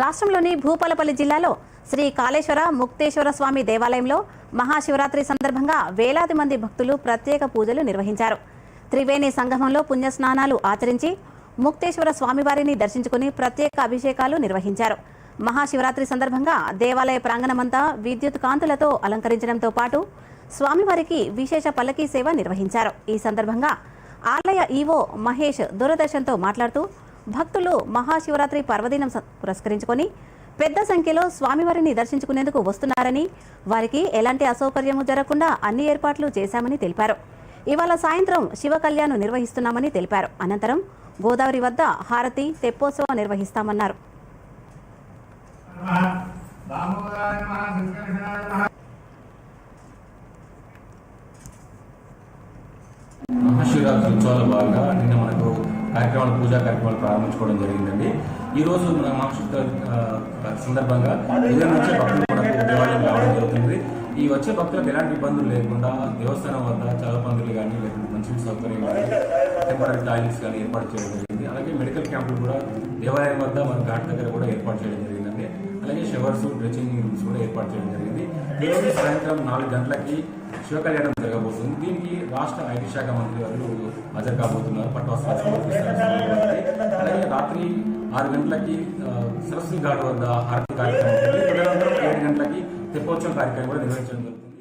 రాష్ట్రంలోని భూపాలపల్లి జిల్లాలో శ్రీ కాళేశ్వర ముక్తేశ్వర స్వామి దేవాలయంలో మహాశివరాత్రి సందర్భంగా వేలాది మంది భక్తులు ప్రత్యేక పూజలు నిర్వహించారు. త్రివేణి సంగమంలో పుణ్యస్నానాలు ఆచరించి ముక్తేశ్వర స్వామివారిని దర్శించుకుని ప్రత్యేక అభిషేకాలు నిర్వహించారు. మహాశివరాత్రి సందర్భంగా దేవాలయ ప్రాంగణమంతా విద్యుత్ కాంతులతో అలంకరించడంతో పాటు స్వామివారికి విశేష పల్లకీ సేవ నిర్వహించారు. ఈ సందర్భంగా ఆలయ ఈవో మహేష్ దూరదర్శన్తో మాట్లాడుతూ భక్తులు మహాశివరాత్రి పర్వదినం పురస్కరించుకొని పెద్ద సంఖ్యలో స్వామివారిని దర్శించుకునేందుకు వస్తున్నారని వారికి ఎలాంటి అసౌకర్యము జరగకుండా అన్ని ఏర్పాట్లు చేశామని తెలిపారు. ఇవాళ సాయంత్రం శివ కళ్యాణం నిర్వహిస్తున్నామని తెలిపారు. అనంతరం గోదావరి వద్ద హారతి తెప్పోత్సవం నిర్వహిస్తామన్నారు. మహాశివరాత్రి ఉత్సవాల భాగంగా నిన్న మనకు కార్యక్రమాలు పూజా కార్యక్రమాలు ప్రారంభించుకోవడం జరిగిందండి. ఈ రోజు మన మహాశివరాత్రి సందర్భంగా ఉదయం నుంచే భక్తులు కూడా దేవాలయం రావడం జరుగుతుంది. ఈ వచ్చే భక్తులకు ఎలాంటి ఇబ్బందులు లేకుండా దేవస్థానం వద్ద చాలా పనులు కానీ లేకపోతే మంచి సౌకర్యం కానీ టెంపరీ టాయిలెట్స్ కానీ ఏర్పాటు చేయడం జరిగింది. అలాగే మెడికల్ క్యాంపులు కూడా దేవాలయం వద్ద మన ఘాట్ దగ్గర కూడా ఏర్పాటు చేయడం జరిగిందండి. అలాగే షవర్స్ డ్రెస్సింగ్ రూమ్స్ కూడా ఏర్పాటు చేయడం జరిగింది. ఈ రోజు సాయంత్రం నాలుగు గంటలకి శివ కళ్యాణం జరగబోతుంది. దీనికి రాష్ట్ర ఐటీ శాఖ మంత్రి గారు హాజరు కాబోతున్నారు పట్టువస్త్రాలు. అలాగే రాత్రి ఆరు గంటలకి సరస్వతి ఘాట్ వద్ద హారతి కార్యక్రమం తదనంతరం ఏడు గంటలకి తెప్పోత్సవం కార్యక్రమం కూడా నిర్వహించడం జరుగుతుంది.